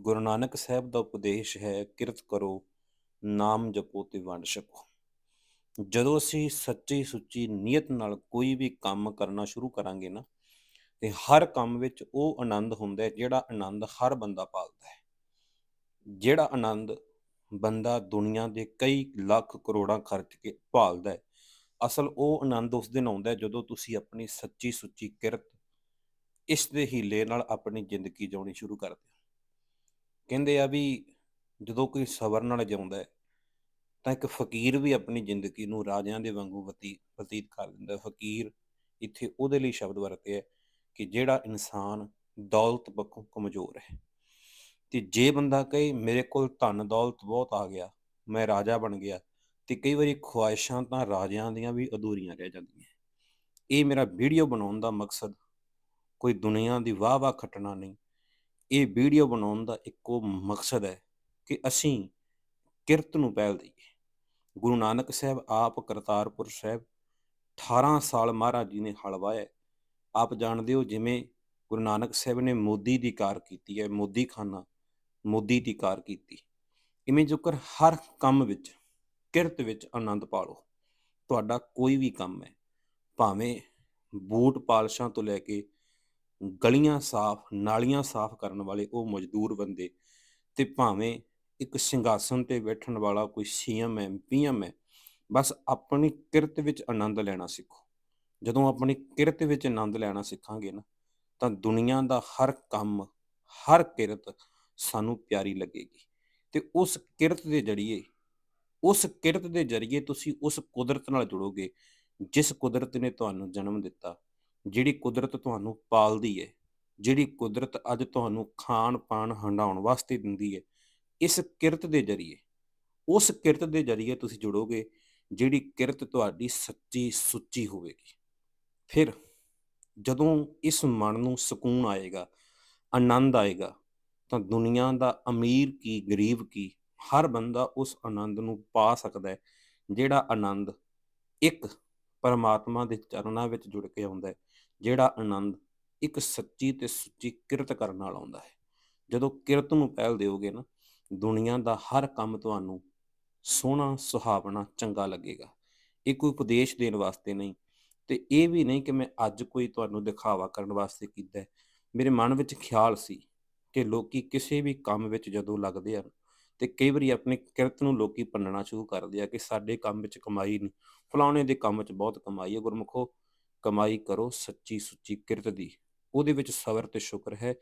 ਗੁਰੂ ਨਾਨਕ ਸਾਹਿਬ ਦਾ ਉਪਦੇਸ਼ ਹੈ, ਕਿਰਤ ਕਰੋ, ਨਾਮ ਜਪੋ ਤੇ ਵੰਡ ਛਕੋ। ਜਦੋਂ ਅਸੀਂ ਸੱਚੀ ਸੁੱਚੀ ਨੀਅਤ ਨਾਲ ਕੋਈ ਵੀ ਕੰਮ ਕਰਨਾ ਸ਼ੁਰੂ ਕਰਾਂਗੇ ਨਾ, ਤੇ ਹਰ ਕੰਮ ਵਿੱਚ ਉਹ ਆਨੰਦ ਹੁੰਦਾ ਹੈ ਜਿਹੜਾ ਆਨੰਦ ਹਰ ਬੰਦਾ ਪਾਲਦਾ ਹੈ। ਜਿਹੜਾ ਆਨੰਦ ਬੰਦਾ ਦੁਨੀਆ ਦੇ ਕਈ ਲੱਖ ਕਰੋੜਾਂ ਖਰਚ ਕੇ ਭਾਲਦਾ ਹੈ, ਅਸਲ ਉਹ ਆਨੰਦ ਉਸ ਦਿਨ ਆਉਂਦਾ ਹੈ ਜਦੋਂ ਤੁਸੀਂ ਆਪਣੀ ਸੱਚੀ ਸੁੱਚੀ ਕਿਰਤ ਇਸ ਦੇ ਹੀਲੇ ਨਾਲ ਆਪਣੀ ਜ਼ਿੰਦਗੀ ਜਿਉਣੀ ਸ਼ੁਰੂ ਕਰਦੇ ਹੋ। ਕਹਿੰਦੇ ਆ ਵੀ ਜਦੋਂ ਕੋਈ ਸਬਰ ਨਾਲ ਜਿਉਂਦਾ ਹੈ, ਤਾਂ ਇੱਕ ਫਕੀਰ ਵੀ ਆਪਣੀ ਜ਼ਿੰਦਗੀ ਨੂੰ ਰਾਜਿਆਂ ਦੇ ਵਾਂਗੂ ਬਤੀ, ਬਤੀਤ ਕਰ ਦਿੰਦਾ ਫਕੀਰ ਇੱਥੇ ਉਹਦੇ ਲਈ ਸ਼ਬਦ ਵਰਤੇ ਹੈ ਕਿ ਜਿਹੜਾ ਇਨਸਾਨ ਦੌਲਤ ਪੱਖੋਂ ਕਮਜ਼ੋਰ ਹੈ। ਤੇ ਜੇ ਬੰਦਾ ਕਹੇ, ਮੇਰੇ ਕੋਲ ਧਨ ਦੌਲਤ ਬਹੁਤ ਆ ਗਿਆ, ਮੈਂ ਰਾਜਾ ਬਣ ਗਿਆ, ਤੇ ਕਈ ਵਾਰੀ ਖੁਆਇਸ਼ਾਂ ਤਾਂ ਰਾਜਿਆਂ ਦੀਆਂ ਵੀ ਅਧੂਰੀਆਂ ਰਹਿ ਜਾਂਦੀਆਂ ਇਹ ਮੇਰਾ ਵੀਡੀਓ ਬਣਾਉਣ ਦਾ ਮਕਸਦ ਕੋਈ ਦੁਨੀਆ ਦੀ ਵਾਹ ਵਾਹ ਖੱਟਣਾ ਨਹੀਂ ਇਹ ਵੀਡੀਓ ਬਣਾਉਣ ਦਾ ਇੱਕੋ ਮਕਸਦ ਹੈ ਕਿ ਅਸੀਂ ਕਿਰਤ ਨੂੰ ਪਹਿਲ ਦਈਏ। ਗੁਰੂ ਨਾਨਕ ਸਾਹਿਬ ਆਪ ਕਰਤਾਰਪੁਰ ਸਾਹਿਬ 18 ਸਾਲ ਮਹਾਰਾਜ ਜੀ ਨੇ ਹਲਵਾਇਆ ਆਪ ਜਾਣਦੇ ਹੋ ਜਿਵੇਂ ਗੁਰੂ ਨਾਨਕ ਸਾਹਿਬ ਨੇ ਮੋਦੀ ਦੀ ਕਾਰ ਕੀਤੀ ਹੈ ਮੋਦੀ ਖਾਨਾ ਮੋਦੀ ਦੀ ਕਾਰ ਕੀਤੀ। ਇਵੇਂ ਜੋਕਰ ਹਰ ਕੰਮ ਵਿੱਚ, ਕਿਰਤ ਵਿੱਚ ਆਨੰਦ ਪਾਲੋ, ਤੁਹਾਡਾ ਕੋਈ ਵੀ ਕੰਮ ਹੈ, ਭਾਵੇਂ ਬੂਟ ਪਾਲਸ਼ਾਂ ਤੋਂ ਲੈ ਕੇ ਗਲੀਆਂ ਸਾਫ਼, ਨਾਲੀਆਂ ਸਾਫ਼ ਕਰਨ ਵਾਲੇ ਉਹ ਮਜ਼ਦੂਰ ਬੰਦੇ ਤੇ ਭਾਵੇਂ ਇੱਕ ਸਿੰਘਾਸਨ ਤੇ ਬੈਠਣ ਵਾਲਾ ਕੋਈ ਸੀਐਮ ਹੈ ਪੀਐਮ ਹੈ ਬਸ ਆਪਣੀ ਕਿਰਤ ਵਿੱਚ ਆਨੰਦ ਲੈਣਾ ਸਿੱਖੋ। ਜਦੋਂ ਆਪਣੀ ਕਿਰਤ ਵਿੱਚ ਆਨੰਦ ਲੈਣਾ ਸਿੱਖਾਂਗੇ ਨਾ, ਤਾਂ ਦੁਨੀਆ ਦਾ ਹਰ ਕੰਮ, ਹਰ ਕਿਰਤ ਸਾਨੂੰ ਪਿਆਰੀ ਲੱਗੇਗੀ। ਤੇ ਉਸ ਕਿਰਤ ਦੇ ਜਰੀਏ, ਉਸ ਕਿਰਤ ਦੇ ਜਰੀਏ ਤੁਸੀਂ ਉਸ ਕੁਦਰਤ ਨਾਲ ਜੁੜੋਗੇ, ਜਿਸ ਕੁਦਰਤ ਨੇ ਤੁਹਾਨੂੰ ਜਨਮ ਦਿੱਤਾ। ਜਿਹੜੀ ਕੁਦਰਤ ਤੁਹਾਨੂੰ ਪਾਲਦੀ ਹੈ ਜਿਹੜੀ ਕੁਦਰਤ ਅੱਜ ਤੁਹਾਨੂੰ ਖਾਣ ਪਾਣ ਹੰਡਾਉਣ ਵਾਸਤੇ ਦਿੰਦੀ ਹੈ ਇਸ ਕਿਰਤ ਦੇ ਜਰੀਏ, ਉਸ ਕਿਰਤ ਦੇ ਜਰੀਏ ਤੁਸੀਂ ਜੁੜੋਗੇ, ਜਿਹੜੀ ਕਿਰਤ ਤੁਹਾਡੀ ਸੱਚੀ ਸੁੱਚੀ ਹੋਵੇਗੀ। ਫਿਰ ਜਦੋਂ ਇਸ ਮਨ ਨੂੰ ਸਕੂਨ ਆਏਗਾ, ਆਨੰਦ ਆਏਗਾ, ਤਾਂ ਦੁਨੀਆ ਦਾ ਅਮੀਰ ਕੀ, ਗਰੀਬ ਕੀ, ਹਰ ਬੰਦਾ ਉਸ ਆਨੰਦ ਨੂੰ ਪਾ ਸਕਦਾ ਹੈ ਜਿਹੜਾ ਆਨੰਦ ਇੱਕ ਪਰਮਾਤਮਾ ਦੇ ਚਰਨਾਂ ਵਿੱਚ ਜੁੜ ਕੇ ਆਉਂਦਾ ਹੈ ਜਿਹੜਾ ਆਨੰਦ ਇੱਕ ਸੱਚੀ ਤੇ ਸੁੱਚੀ ਕਿਰਤ ਕਰਨ ਨਾਲ ਆਉਂਦਾ ਹੈ। ਜਦੋਂ ਕਿਰਤ ਨੂੰ ਪਹਿਲ ਦਿਓਗੇ ਨਾ, ਦੁਨੀਆ ਦਾ ਹਰ ਕੰਮ ਤੁਹਾਨੂੰ ਸੋਹਣਾ, ਸੁਹਾਵਣਾ, ਚੰਗਾ ਲੱਗੇਗਾ। ਇਹ ਕੋਈ ਉਪਦੇਸ਼ ਦੇਣ ਵਾਸਤੇ ਨਹੀਂ ਤੇ ਇਹ ਵੀ ਨਹੀਂ ਕਿ ਮੈਂ ਅੱਜ ਕੋਈ ਤੁਹਾਨੂੰ ਦਿਖਾਵਾ ਕਰਨ ਵਾਸਤੇ ਕੀਤਾ। ਮੇਰੇ ਮਨ ਵਿੱਚ ਖਿਆਲ ਸੀ ਕਿ ਲੋਕੀ ਕਿਸੇ ਵੀ ਕੰਮ ਵਿੱਚ ਜਦੋਂ ਲੱਗਦੇ ਹਨ ਤੇ ਕਈ ਵਾਰੀ ਆਪਣੀ ਕਿਰਤ ਨੂੰ ਲੋਕੀ ਭੰਨਣਾ ਸ਼ੁਰੂ ਕਰਦੇ ਆ ਕਿ ਸਾਡੇ ਕੰਮ ਵਿੱਚ ਕਮਾਈ ਨਹੀਂ ਫਲਾਉਣੇ ਦੇ ਕੰਮ ਵਿੱਚ ਬਹੁਤ ਕਮਾਈ ਹੈ, ਗੁਰਮੁਖੋ ਕਮਾਈ ਕਰੋ ਸੱਚੀ ਸੁੱਚੀ ਕਿਰਤ ਦੀ। ਉਹਦੇ ਵਿੱਚ ਸਬਰ ਤੇ ਸ਼ੁਕਰ ਹੈ।